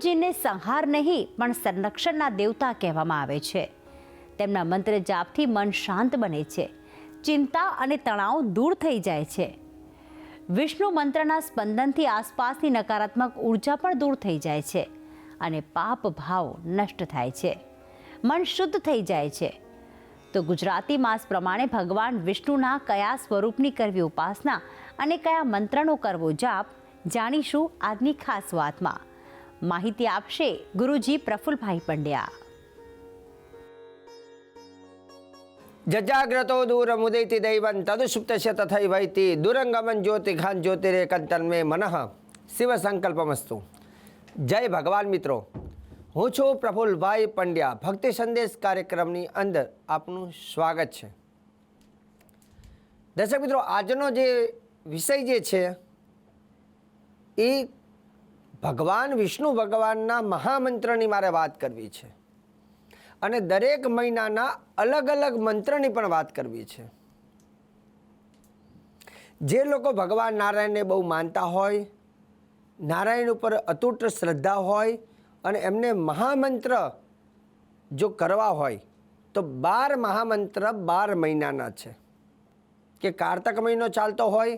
વિષ્ણુજીને સંહાર નહીં, પણ સંરક્ષણના દેવતા કહેવામાં આવે છે. તેમના મંત્ર જાપથી મન શાંત બને છે. ચિંતા અને તણાવ દૂર થઈ જાય છે. વિષ્ણુ મંત્રના સ્પંદનથી આસપાસની નકારાત્મક ઊર્જા પણ દૂર થઈ જાય છે અને પાપ ભાવ નષ્ટ થાય છે. મન શુદ્ધ થઈ જાય છે. તો ગુજરાતી માસ પ્રમાણે ભગવાન વિષ્ણુના કયા સ્વરૂપની કરવી ઉપાસના અને કયા મંત્રનો કરવો જાપ, જાણીશું આજની ખાસ વાતમાં. માહિતી આપશે ગુરુજી પ્રફુલભાઈ પંડ્યા. જજાગ્રતો દૂરમુદૈતિ દૈવં તદુષુપ્તસ્ય તથૈવૈતિ દુરંગમન જ્યોતિખાન જ્યોતિરેકંતન્મે મનઃ. શિવ સંકલ્પમસ્તુ. જય ભગવાન મિત્રો. હું છું પ્રફુલભાઈ પંડ્યા. ભક્તિ સંદેશ કાર્યક્રમની અંદર આપનું સ્વાગત છે. દર્શક મિત્રો, આજનો જે વિષય જે છે એ ભગવાન, વિષ્ણુ ભગવાનના મહામંત્રની મારે વાત કરવી છે. અને દરેક મહિનાના અલગ અલગ મંત્રની પણ વાત કરવી છે. જે લોકો ભગવાન નારાયણને બહુ માનતા હોય, નારાયણ ઉપર અતૂટ શ્રદ્ધા હોય અને એમને મહામંત્ર જો કરવા હોય, તો બાર મહામંત્ર બાર મહિનાના છે. કે કારતક મહિનો ચાલતો હોય,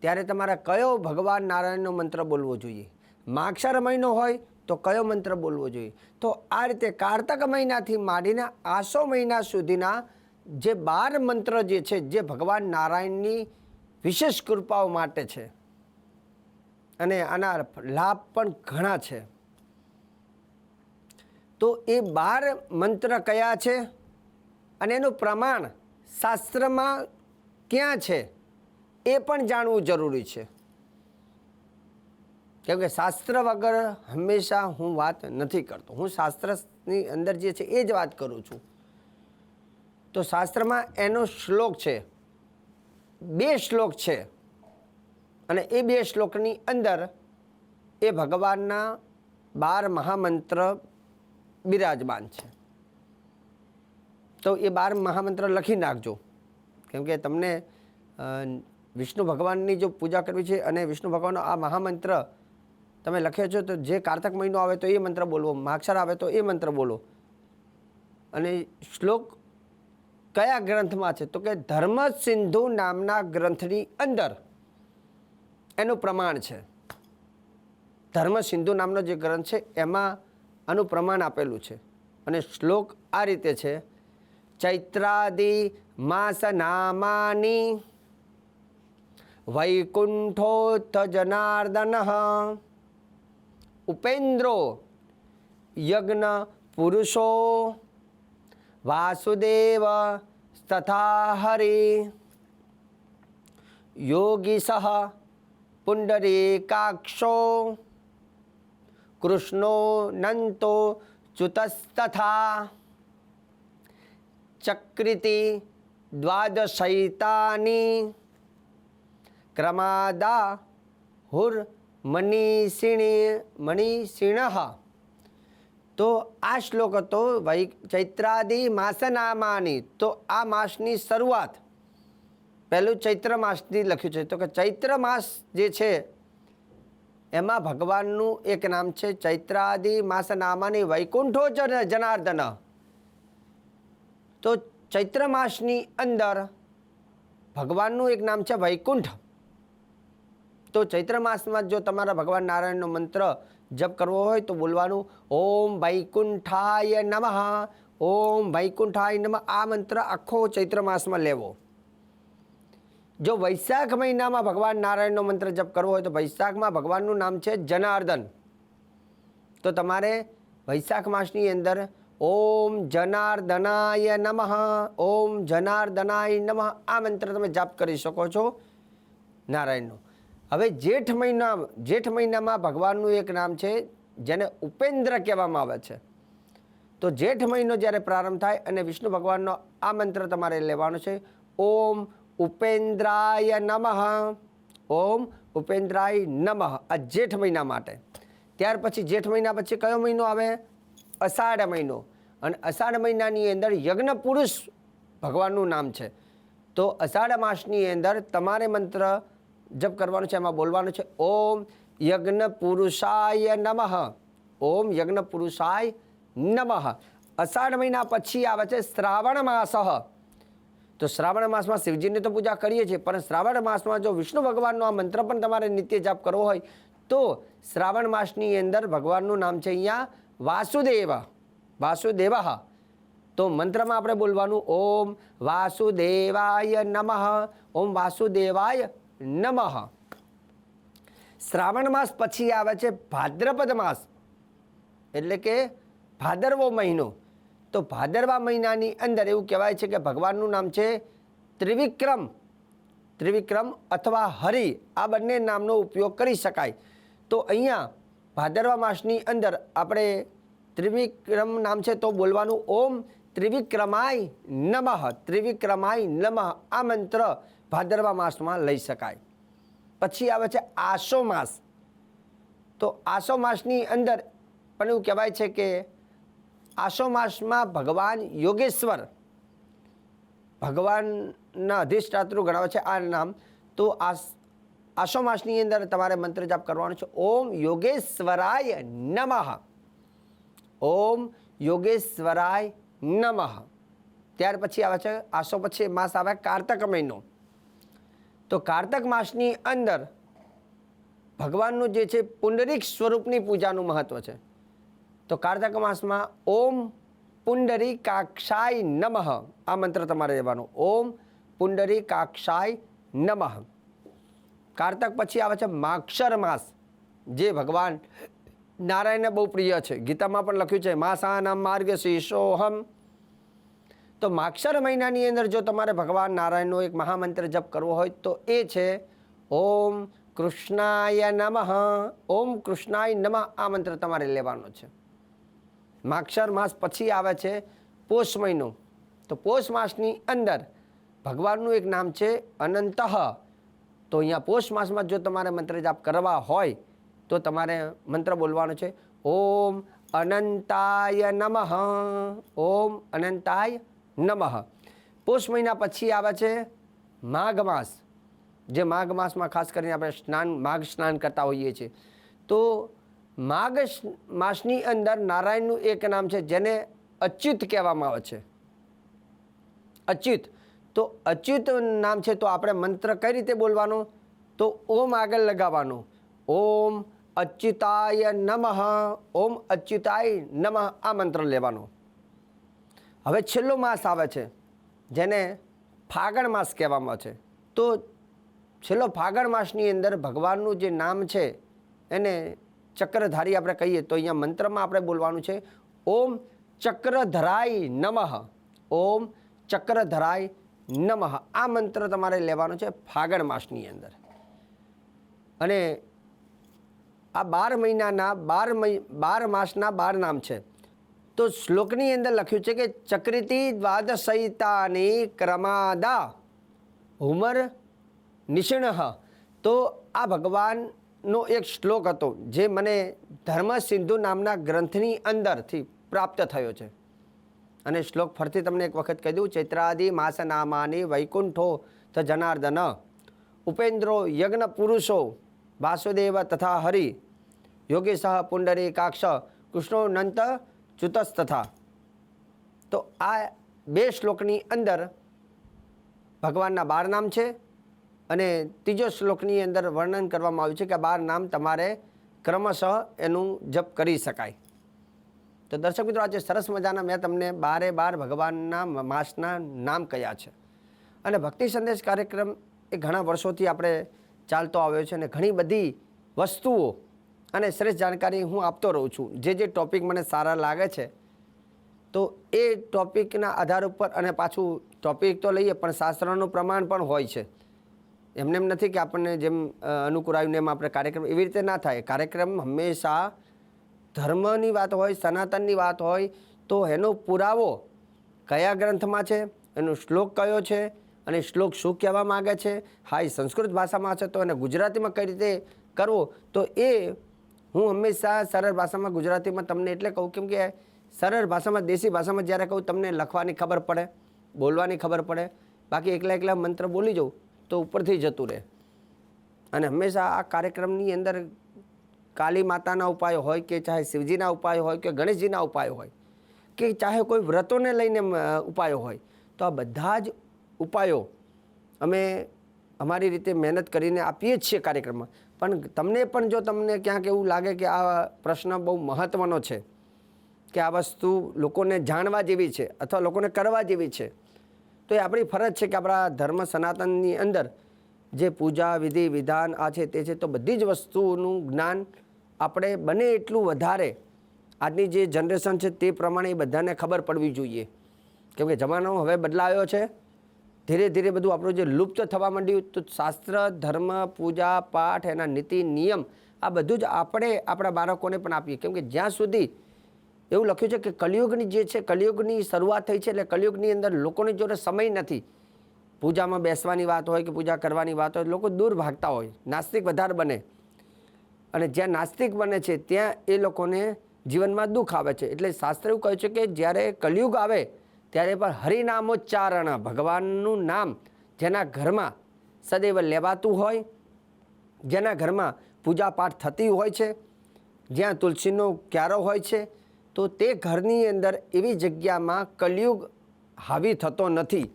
ત્યારે તમારે કયો ભગવાન નારાયણનો મંત્ર બોલવો જોઈએ? માક્ષર મહિનો હોય તો કયો મંત્ર બોલવો જોઈએ? તો આ રીતે કારતક મહિનાથી માંડીને આસો મહિના સુધીના જે બાર મંત્ર જે છે, જે ભગવાન નારાયણની વિશેષ કૃપાઓ માટે છે અને આના લાભ પણ ઘણા છે. તો એ બાર મંત્ર કયા છે અને એનું પ્રમાણ શાસ્ત્રમાં ક્યાં છે એ પણ જાણવું જરૂરી છે. કેમ કે શાસ્ત્ર વગર હંમેશા હું વાત નથી કરતો. હું શાસ્ત્રની અંદર જે છે એ જ વાત કરું છું. તો શાસ્ત્રમાં એનો શ્લોક છે. બે શ્લોક છે. અને એ બે શ્લોકની અંદર એ ભગવાનના બાર મહામંત્ર બિરાજમાન છે. તો એ બાર મહામંત્ર લખી નાખજો. કેમ કે તમને વિષ્ણુ ભગવાનની જો પૂજા કરવી છે અને વિષ્ણુ ભગવાનનો આ મહામંત્ર તમે લખ્યો છો તો જે કારતક મહિનો આવે તો એ મંત્ર બોલવો માક્ષર આવે તો એ મંત્ર બોલો. અને શ્લોક કયા ગ્રંથમાં છે? તો કે ધર્મ સિંધુ નામના ગ્રંથની અંદર. એનું પ્રમાણ છે. ધર્મ સિંધુ નામનો જે ગ્રંથ છે, એમાં આનું પ્રમાણ આપેલું છે. અને શ્લોક આ રીતે છે. ચૈત્રાદિ માસ નામાની વૈકુંઠો જનાર્દન ઉપેન્દ્રો, યજ્ઞ પુરુષો, વાસુદેવ તથા હરિ. યોગીશ પુંડરીકાક્ષો, કૃષ્ણો નંતો ચ્યુતಸ್ತથા ચક્રિતિ દ્વાદશૈતાની, ક્રમાદા હુર મનીષિણી, મનીષિણ. તો આ શ્લોક હતો વૈ ચૈત્રાદિ માસનામાની. તો આ માસની શરૂઆત. પહેલું ચૈત્ર માસથી લખ્યું છે. તો કે ચૈત્ર માસ જે છે, એમાં ભગવાનનું એક નામ છે ચૈત્રાદિ માસનામાની વૈકુંઠો જનાર્દન. તો ચૈત્ર માસની અંદર ભગવાનનું એક નામ છે વૈકુંઠ. તો ચૈત્ર માસમાં જો તમારા ભગવાન નારાયણનો મંત્ર જપ કરવો હોય તો બોલવાનું, ઓમ વૈકુંઠાય નમઃ, ઓમ વૈકુંઠાય નમઃ. આ મંત્ર આખો ચૈત્ર માસમાં લેવો. જો વૈશાખ મહિનામાં ભગવાન નારાયણનો મંત્ર જપ કરવો હોય તો વૈશાખમાં ભગવાનનું નામ છે જનાર્દન. તો તમારે વૈશાખ માસની અંદર, ઓમ જનાર્દનાય નમઃ, ઓમ જનાર્દનાય નમઃ. આ મંત્ર તમે જાપ કરી શકો છો નારાયણનો. હવે જેઠ મહિના, જેઠ મહિનામાં ભગવાનનું એક નામ છે, જેને ઉપેન્દ્ર કહેવામાં આવે છે. તો જેઠ મહિનો જ્યારે પ્રારંભ થાય અને વિષ્ણુ ભગવાનનો આ મંત્ર તમારે લેવાનો છે, ઓમ ઉપેન્દ્રાય નમઃ, ઓમ ઉપેન્દ્રાય નમઃ, આ જેઠ મહિના માટે. ત્યાર પછી જેઠ મહિના પછી કયો મહિનો આવે? અષાઢ મહિનો. અને અષાઢ મહિનાની અંદર યજ્ઞ પુરુષ ભગવાનનું નામ છે. તો અષાઢ માસની અંદર તમારે મંત્ર જપ કરવાનું છે, એમાં બોલવાનું છે, ઓમ યજ્ઞ પુરુષાય નમઃ. ઓમ યજ્ઞ પુરુષાય નમઃ. અષાઢ મહિના પછી આવે છે શ્રાવણ માસ. તો શ્રાવણ માસમાં શિવજીની તો પૂજા કરીએ છીએ, પણ શ્રાવણ માસમાં જો વિષ્ણુ ભગવાનનો આ મંત્ર પણ તમારે નિત્ય જાપ કરવો હોય, તો શ્રાવણ માસની અંદર ભગવાનનું નામ છે અહીંયા વાસુદેવ. વાસુદેવ. તો મંત્રમાં આપણે બોલવાનું, ઓમ વાસુદેવાય નમઃ. ઓમ વાસુદેવાય નમઃ. શ્રાવણ માસ પછી આવે છે ભાદ્રપદ માસ. એટલે કે ભાદરવો મહિનો. તો ભાદરવા મહિનાની અંદર એવું કહેવાય છે કે ભગવાનનું નામ છે ત્રિવિક્રમ. ત્રિવિક્રમ અથવા હરિ. આ બંને નામનો ઉપયોગ કરી શકાય. તો અહીંયા ભાદરવા માસની અંદર આપણે ત્રિવિક્રમ નામ છે તો બોલવાનું ઓમ ત્રિવિક્રમાય નમઃ. ત્રિવિક્રમાય નમઃ. આ મંત્ર ભાદરવા માસમાં લઈ શકાય. પછી આવે છે આસો માસ. તો આસો માસની અંદર પણ એવું કહેવાય છે કે આસો માસમાં ભગવાન યોગેશ્વર ભગવાનના અધિષ્ઠાતૃ ગણાવે છે આ નામ. તો આ આસો માસની અંદર તમારે મંત્ર જાપ કરવાનો છે. ઓમ યોગેશ્વરાય નમઃ. ઓમ યોગેશ્વરાય નમઃ. ત્યાર પછી આવે છે, આસો પછી માસ આવે કારતક મહિનો. તો કારતક માસની અંદર ભગવાનનું જે છે પુંડરીક સ્વરૂપની પૂજાનું મહત્વ છે. તો કારતક માસમાં ઓમ પુંડરી કાક્ષાય નમઃ. આ મંત્ર તમારે લેવાનો ઓમ પુંડરી કાક્ષાય નમઃ. કારતક પછી આવે છે માક્ષર માસ. જે ભગવાન નારાયણને બહુ પ્રિય છે. ગીતામાં પણ લખ્યું છે, માસાનામ માર્ગ શીર્ષોહમ તો માક્ષર મહિનાની અંદર જો તમારે ભગવાન નારાયણનો એક મહામંત્ર જપ કરવો હોય તો એ છે, ઓમ કૃષ્ણાય નમઃ, ઓમ કૃષ્ણાય નમઃ આ મંત્ર તમારે લેવાનો છે. માક્ષર માસ પછી આવે છે પોષ મહિનો. તો પોષ માસની અંદર ભગવાનનું એક નામ છે અનંતઃ. તો અહીંયા પોષ માસમાં જો તમારે મંત્ર જાપ કરવા હોય, તો તમારે મંત્ર બોલવાનો છે, ઓમ અનંતાય નમઃ, ઓમ અનંતાય નમઃ. પોષ મહિના પછી આવે છે માઘ માસ. જે માઘ માસમાં ખાસ કરીને આપણે સ્નાન, માઘ સ્નાન કરતા હોઈએ છીએ. તો માઘ માસની અંદર નારાયણનું એક નામ છે જેને અચ્યુત કહેવામાં આવે છે. અચ્યુત. તો અચ્યુત નામ છે તો આપણે મંત્ર કઈ રીતે બોલવાનો? તો ઓમ આગળ લગાવવાનો. ઓમ અચ્યુતાય નમઃ. ઓમ અચ્યુતાય નમઃ આ મંત્ર લેવાનો. હવે છેલ્લો માસ આવે છે, જેને ફાગણ માસ કહેવામાં છે. તો છેલ્લો ફાગણ માસની અંદર ભગવાનનું જે નામ છે, એને ચક્રધારી આપણે કહીએ તો અહીંયા મંત્રમાં આપણે બોલવાનું છે, ઓમ ચક્રધરાય નમઃ, ઓમ ચક્રધરાય નમઃ. આ મંત્ર તમારે લેવાનો છે ફાગણ માસની અંદર. અને આ બાર મહિનાના બાર મહિ, બાર માસના બાર નામ છે. તો શ્લોકની અંદર લખ્યું છે કે ચક્રિતિ દ્વાદશયતાની ક્રમાદા હુમર નિષિણહ તો આ ભગવાનનો એક શ્લોક હતો જે મને ધર્મ સિંધુ નામના ગ્રંથની અંદરથી પ્રાપ્ત થયો છે. અને શ્લોક ફરતી તમને એક વખત કહી દઉં, ચૈત્રાદિ માસનામાની વૈકુંઠો થ જનાર્દન, ઉપેન્દ્રો યજ્ઞ પુરુષો, વાસુદેવ તથા હરિ યોગેશ પુંડરી કાક્ષ કૃષ્ણો નંત ચુતસ તથા તો આ બે શ્લોકની અંદર ભગવાનના બાર નામ છે અને ત્રીજો શ્લોકની અંદર વર્ણન કરવામાં આવ્યું છે કે બાર નામ તમારે ક્રમશઃ એનું જપ કરી શકાય. તો દર્શક મિત્રો, આજે સરસ મજાના મેં તમને બારે બાર ભગવાનના માસના નામ કયા છે. અને ભક્તિ સંદેશ કાર્યક્રમ એ ઘણા વર્ષોથી આપણે ચાલતો આવ્યો છે અને ઘણી બધી વસ્તુઓ અને શ્રેષ્ઠ જાણકારી હું આપતો રહું છું. જે જે ટોપિક મને સારા લાગે છે, તો એ ટોપિકના આધાર ઉપર અને પાછું ટોપિક તો લઈએ, પણ શાસ્ત્રનું પ્રમાણ પણ હોય છે. એમને એમ નથી કે આપણને જેમ અનુકૂળ આવ્યું એમ આપણે કાર્યક્રમ એવી રીતે ના થાય. કાર્યક્રમ હંમેશા ધર્મની વાત હોય, સનાતનની વાત હોય, તો એનો પુરાવો કયા ગ્રંથમાં છે, એનો શ્લોક કયો છે, અને શ્લોક શું કહેવા માગે છે, હા, એ સંસ્કૃત ભાષામાં છે, તો એને ગુજરાતીમાં કઈ રીતે કરવો, તો એ હું હંમેશા સરળ ભાષામાં ગુજરાતીમાં તમને એટલે કહું કેમ કે સરળ ભાષામાં, દેશી ભાષામાં જ્યારે કહું તમને લખવાની ખબર પડે, બોલવાની ખબર પડે, બાકી એકલા એકલા મંત્ર બોલી જાઉં તો ઉપરથી જતું રહે. અને હંમેશા આ કાર્યક્રમની અંદર કાલી માતાના ઉપાયો હોય કે ચાહે શિવજીના ઉપાયો હોય કે ગણેશજીના ઉપાયો હોય કે ચાહે કોઈ વ્રતોને લઈને ઉપાયો હોય, તો આ બધા જ ઉપાયો અમે અમારી રીતે મહેનત કરીને આપીએ જ છીએ કાર્યક્રમમાં. પણ તમને પણ જો તમને ક્યાંક એવું લાગે કે આ પ્રશ્ન બહુ મહત્ત્વનો છે, કે આ વસ્તુ લોકોને જાણવા જેવી છે અથવા લોકોને કરવા જેવી છે, તો એ આપણી ફરજ છે કે આપણા ધર્મ સનાતનની અંદર જે પૂજા, વિધિ, વિધાન આ છે તે છે, તો બધી જ વસ્તુઓનું જ્ઞાન આપણે બને એટલું વધારે આજની જે જનરેશન છે તે પ્રમાણે એ બધાને ખબર પડવી જોઈએ. કેમ કે જમાનો હવે બદલાયો છે ધીરે ધીરે બધું આપણું જે લુપ્ત થવા માંડ્યું, તો શાસ્ત્ર, ધર્મ, પૂજા, પાઠ, એના નીતિ, નિયમ, આ બધું જ આપણે આપણા બાળકોને પણ આપીએ. કેમ કે જ્યાં સુધી એવું લખ્યું છે કે કલિયુગની જે છે, કલિયુગની શરૂઆત થઈ છે એટલે કલિયુગની અંદર લોકોની જોડે સમય નથી. પૂજામાં બેસવાની વાત હોય કે પૂજા કરવાની વાત હોય, લોકો દૂર ભાગતા હોય, નાસ્તિક વધારે બને. અને જ્યાં નાસ્તિક બને છે, ત્યાં એ લોકોને જીવનમાં દુઃખ આવે છે. એટલે શાસ્ત્ર એવું કહે છે કે જ્યારે કલિયુગ આવે ત્યારે પણ હરિનામોચ્ચારણ ભગવાનનું નામ જેના ઘરમાં સદૈવ લેવાતું હોય, જેના ઘરમાં પૂજાપાઠ થતી હોય છે, જ્યાં તુલસીનો ક્યારો હોય છે, તો તે ઘરની અંદર એવી જગ્યામાં કલિયુગ હાવી થતો નથી.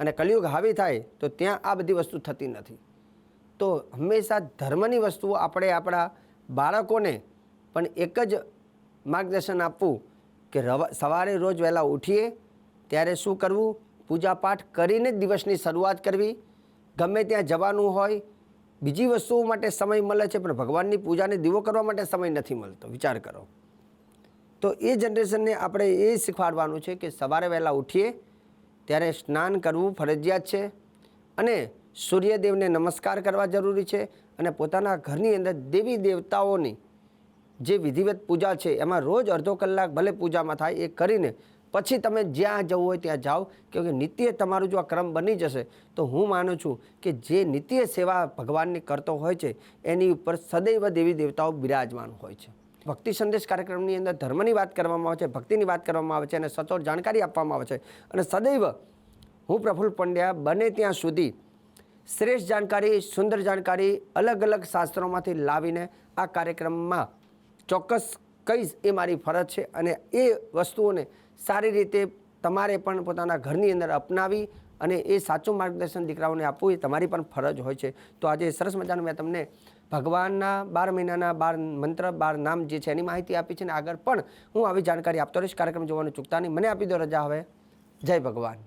અને કલિયુગ હાવી થાય તો ત્યાં આ બધી વસ્તુ થતી નથી. તો હંમેશા ધર્મની વસ્તુઓ આપણે આપણા બાળકોને પણ એક જ માર્ગદર્શન આપવું કે સવારે રોજ વહેલા ઉઠીએ, ત્યારે શું કરવું? પૂજાપાઠ કરીને જ દિવસની શરૂઆત કરવી. ગમે ત્યાં જવાનું હોય, બીજી વસ્તુઓ માટે સમય મળે છે, પણ ભગવાનની પૂજાને દીવો કરવા માટે સમય નથી મળતો. વિચાર કરો. તો એ જનરેશનને આપણે એ શીખવાડવાનું છે કે સવારે વહેલા ઉઠીએ, ત્યારે સ્નાન કરવું ફરજિયાત છે અને સૂર્યદેવને નમસ્કાર કરવા જરૂરી છે અને પોતાના ઘરની અંદર દેવી દેવતાઓની જે વિધિવત પૂજા છે, એમાં રોજ અડધો કલાક ભલે પૂજામાં થાય, એ કરીને પછી તમે જ્યાં જવું હોય ત્યાં જાઓ. કેમકે નિત્ય તમારું જો આ ક્રમ બની જશે, તો હું માનું છું કે જે નિત્ય સેવા ભગવાનની કરતો હોય છે, એની ઉપર સદૈવ દેવી દેવતાઓ બિરાજમાન હોય છે. ભક્તિ સંદેશ કાર્યક્રમની અંદર ધર્મની વાત કરવામાં આવે છે, ભક્તિની વાત કરવામાં આવે છે, અને સચોટ જાણકારી આપવામાં આવે છે. અને સદૈવ હું પ્રફુલ્લ પંડ્યા બને ત્યાં સુધી શ્રેષ્ઠ જાણકારી, સુંદર જાણકારી અલગ અલગ શાસ્ત્રોમાંથી લાવીને આ કાર્યક્રમમાં ચોક્કસ કહીશ એ મારી ફરજ છે અને એ વસ્તુઓને સારી રીતે તમારે પણ પોતાના ઘરની અંદર અપનાવી અને એ સાચું માર્ગદર્શન દીકરાઓને આપવું એ તમારી પણ ફરજ હોય છે. તો આજે સરસ મજાનું મેં તમને ભગવાનના બાર મહિનાના બાર મંત્ર, બાર નામ જે છે એની માહિતી આપી છે અને આગળ પણ હું આવી જાણકારી આપતો રહીશ. કાર્યક્રમ જોવાનું ચૂકતા નહીં. મને આપી દો રજા હવે. જય ભગવાન.